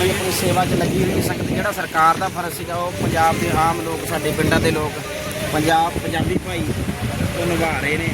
ਵੀ ਆਪਣੀ ਸੇਵਾ 'ਚ ਲੱਗੀ ਹੋਈ ਸੰਗਤ ਜਿਹੜਾ ਸਰਕਾਰ ਦਾ ਫਰਜ਼ ਸੀਗਾ, ਉਹ ਪੰਜਾਬ ਦੇ ਆਮ ਲੋਕ, ਸਾਡੇ ਪਿੰਡਾਂ ਦੇ ਲੋਕ, ਪੰਜਾਬ, ਪੰਜਾਬੀ ਭਾਈ ਉਹ ਨਿਭਾ ਰਹੇ ਨੇ।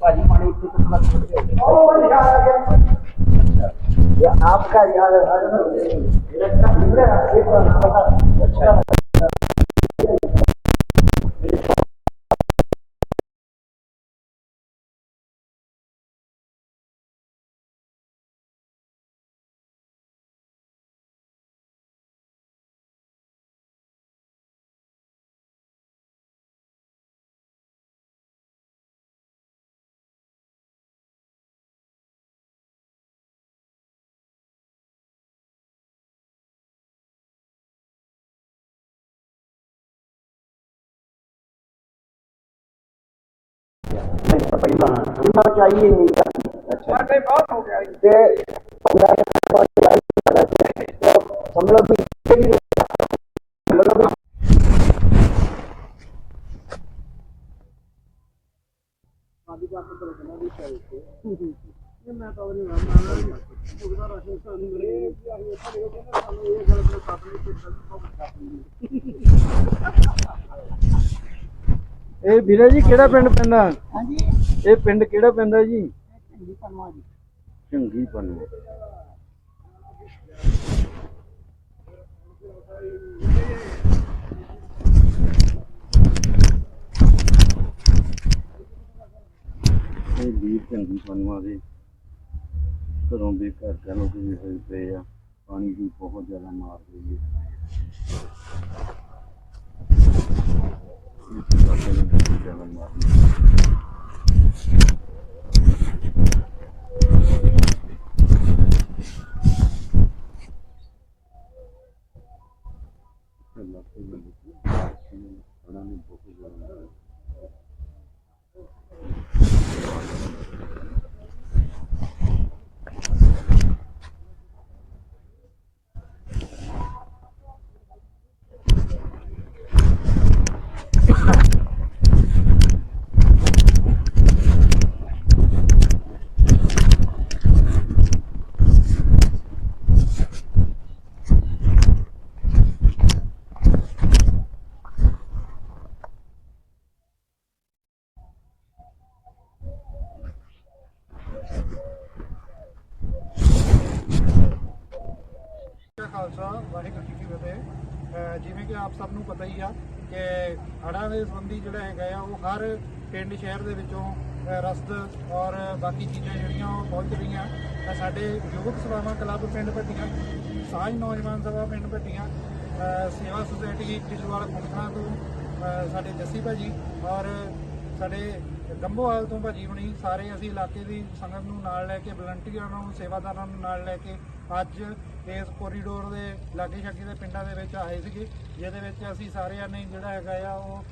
ਭਾਜੀ, ਪਾਣੀ ਇੱਥੇ ਕਿੱਥੋਂ ये आपका याद ਪਹਿਲਾਂ ਨਾ ਚਾਹੀਏ ਨਹੀਂ ਅੱਛਾ। ਸਾਡੇ ਬਹੁਤ ਹੋ ਗਿਆ ਤੇ ਸਮਝੋ ਵੀ ਮਤਲਬ ਆਦੀ ਬਾਤ ਤੋਂ ਬਣਾ ਦੀ ਚਾਹੀਏ ਇਹ ਮੈਂ ਤਾਂ ਉਹਨੇ ਮਾਨਾ ਨਹੀਂ ਉਹਦਾ ਰਸ਼ੇ ਸਾਨੂੰ ਮੇਰੇ ਵੀ ਆਹੀ ਇੱਥੇ ਲੋਕਾਂ ਨੇ ਸਾਨੂੰ ਇਹ ਗੱਲ ਕਰ ਪਾਪੜੀ ਤੇ ਸਭ ਤੋਂ ਬਚਾ ਵੀਰੇ ਜੀ ਕਿਹੜਾ ਪਿੰਡ ਪੈਂਦਾ? ਹਾਂਜੀ। ਇਹ ਪਿੰਡ ਕਿਹੜਾ ਪੈਂਦਾ ਜੀ? ਜੀ ਪਰਮਾ ਜੀ। ਝੰਗੀ ਪੰਨ ਇਹ ਵੀਰ ਝੰਗੀ ਪੰਨਵਾ ਦੇ ਘਰੋਂ ਦੇ ਘਰ ਕਹਿ ਕਿ ਵੀ ਹੋਏ ਪਏ ਆ? ਪਾਣੀ ਦੀ ਬਹੁਤ ਜ਼ਿਆਦਾ ਮਾਰ ਰਹੀ ਹੈ ਇਸ ਕਰਕੇ ਨੂੰ ਬਹੁਤ ਜ਼ਿਆਦਾ ਮਾਰ ਰਹੀ ਹੈ ਅੱਲਾਹ ਕੋਈ ਨਹੀਂ ਉਹਨਾਂ ਨੇ ਬਹੁਤ ਜ਼ਿਆਦਾ ਮਾਰ ਰਹੀ ਹੈ ਦਾ ਖਾਲਸਾ, ਵਾਹਿਗੁਰੂ ਜੀ ਕੀ ਫਤਿਹ। ਜਿਵੇਂ ਕਿ ਆਪ ਸਭ ਨੂੰ ਪਤਾ ਹੀ ਆ ਕਿ ਹੜ੍ਹਾਂ ਦੇ ਸੰਬੰਧੀ ਜਿਹੜਾ ਹੈਗਾ ਆ, ਉਹ ਹਰ ਪਿੰਡ ਸ਼ਹਿਰ ਦੇ ਵਿੱਚੋਂ, ਅਹ ਰਸਦ ਔਰ ਬਾਕੀ ਚੀਜ਼ਾਂ ਜਿਹੜੀਆਂ ਉਹ ਪਹੁੰਚ ਰਹੀਆਂ। ਤਾਂ ਸਾਡੇ ਯੁਵਕ ਸੇਵਾਵਾਂ ਕਲੱਬ ਪਿੰਡ ਭੱਟੀਆਂ, ਸਾਂਝ ਨੌਜਵਾਨ ਸਭਾ ਪਿੰਡ ਭੱਟੀਆਂ ਸੇਵਾ ਸੁਸਾਇਟੀ ਕਿਸ਼ਵਾਲ ਖੁੰਖਣਾ ਤੋਂ ਸਾਡੇ ਜੱਸੀ ਭਾਜੀ ਔਰ ਸਾਡੇ ਗੰਭੋਵਾਲ ਤੋਂ ਭਾਜੀ ਹੁਣੀ ਸਾਰੇ ਅਸੀਂ ਇਲਾਕੇ ਦੀ ਸੰਗਤ ਨੂੰ ਨਾਲ ਲੈ ਕੇ ਵਲੰਟੀਅਰਾਂ ਨੂੰ, ਸੇਵਾਦਾਰਾਂ ਨੂੰ ਨਾਲ ਲੈ ਕੇ ਅੱਜ ਇਸ ਕੋਰੀਡੋਰ ਦੇ ਲਾਗੇ ਛਾਗੇ ਦੇ ਪਿੰਡਾਂ ਦੇ ਵਿੱਚ ਆਏ ਸੀਗੇ, ਜਿਹਦੇ ਵਿੱਚ ਅਸੀਂ ਸਾਰਿਆਂ ਨੇ ਜਿਹੜਾ ਹੈਗਾ ਆ ਉਹ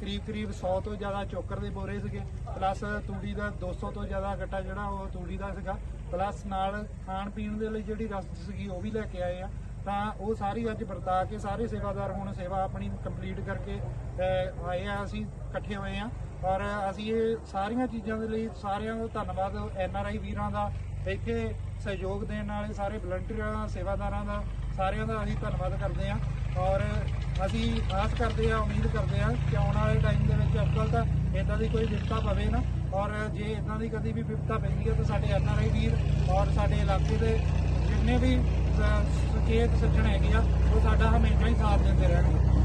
ਕਰੀਬ ਕਰੀਬ 100 ਤੋਂ ਜ਼ਿਆਦਾ ਚੋਕਰ ਦੇ ਬੋਰੇ ਸੀਗੇ ਪਲੱਸ ਤੂੜੀ ਦਾ 200 ਤੋਂ ਜ਼ਿਆਦਾ ਗੱਟਾ ਜਿਹੜਾ ਉਹ ਤੂੜੀ ਦਾ ਸੀਗਾ ਪਲੱਸ ਨਾਲ ਖਾਣ ਪੀਣ ਦੇ ਲਈ ਜਿਹੜੀ ਰਸਦ ਸੀਗੀ ਉਹ ਵੀ ਲੈ ਕੇ ਆਏ ਆ। ਤਾਂ ਉਹ ਸਾਰੀ ਅੱਜ ਵਰਤਾ ਕੇ ਸਾਰੇ ਸੇਵਾਦਾਰ ਹੁਣ ਸੇਵਾ ਆਪਣੀ ਕੰਪਲੀਟ ਕਰਕੇ ਆਏ ਆ ਅਸੀਂ ਇਕੱਠੇ ਹੋਏ ਆ। ਔਰ ਅਸੀਂ ਇਹ ਸਾਰੀਆਂ ਚੀਜ਼ਾਂ ਦੇ ਲਈ ਸਾਰਿਆਂ ਦਾ ਧੰਨਵਾਦ ਐਨ ਆਰ ਆਈ ਵੀਰਾਂ ਦਾ ਇੱਥੇ ਸਹਿਯੋਗ ਦੇਣ ਵਾਲੇ ਸਾਰੇ ਵਲੰਟੀਅਰਾਂ ਦਾ ਸੇਵਾਦਾਰਾਂ ਦਾ ਸਾਰਿਆਂ ਦਾ ਅਸੀਂ ਧੰਨਵਾਦ ਕਰਦੇ ਆ। ਔਰ ਅਸੀਂ ਆਸ ਕਰਦੇ ਆ ਉਮੀਦ ਕਰਦੇ ਆ ਕਿ ਆਉਣ ਵਾਲੇ ਟਾਈਮ ਦੇ ਵਿੱਚ ਅੱਜਕੱਲ ਤਾਂ ਇਦਾਂ ਦੀ ਕੋਈ ਵਿਪਤਾ ਪਵੇ ਨਾ। ਔਰ ਜੇ ਇਦਾਂ ਦੀ ਕਦੀ ਵੀ ਵਿਪਤਾ ਪੈਂਦੀ ਹੈ ਤਾਂ ਸਾਡੇ ਐਨ ਆਰ ਆਈ ਵੀਰ ਔਰ ਸਾਡੇ ਇਲਾਕੇ ਦੇ ਜਿੰਨੇ ਵੀ ਅਹ, ਸੁਚੇਤ ਸੱਜਣ ਹੈਗੇ ਆ ਉਹ ਸਾਡਾ ਹਮੇਸ਼ਾ ਹੀ ਸਾਥ ਦਿੰਦੇ ਰਹਿਣਗੇ।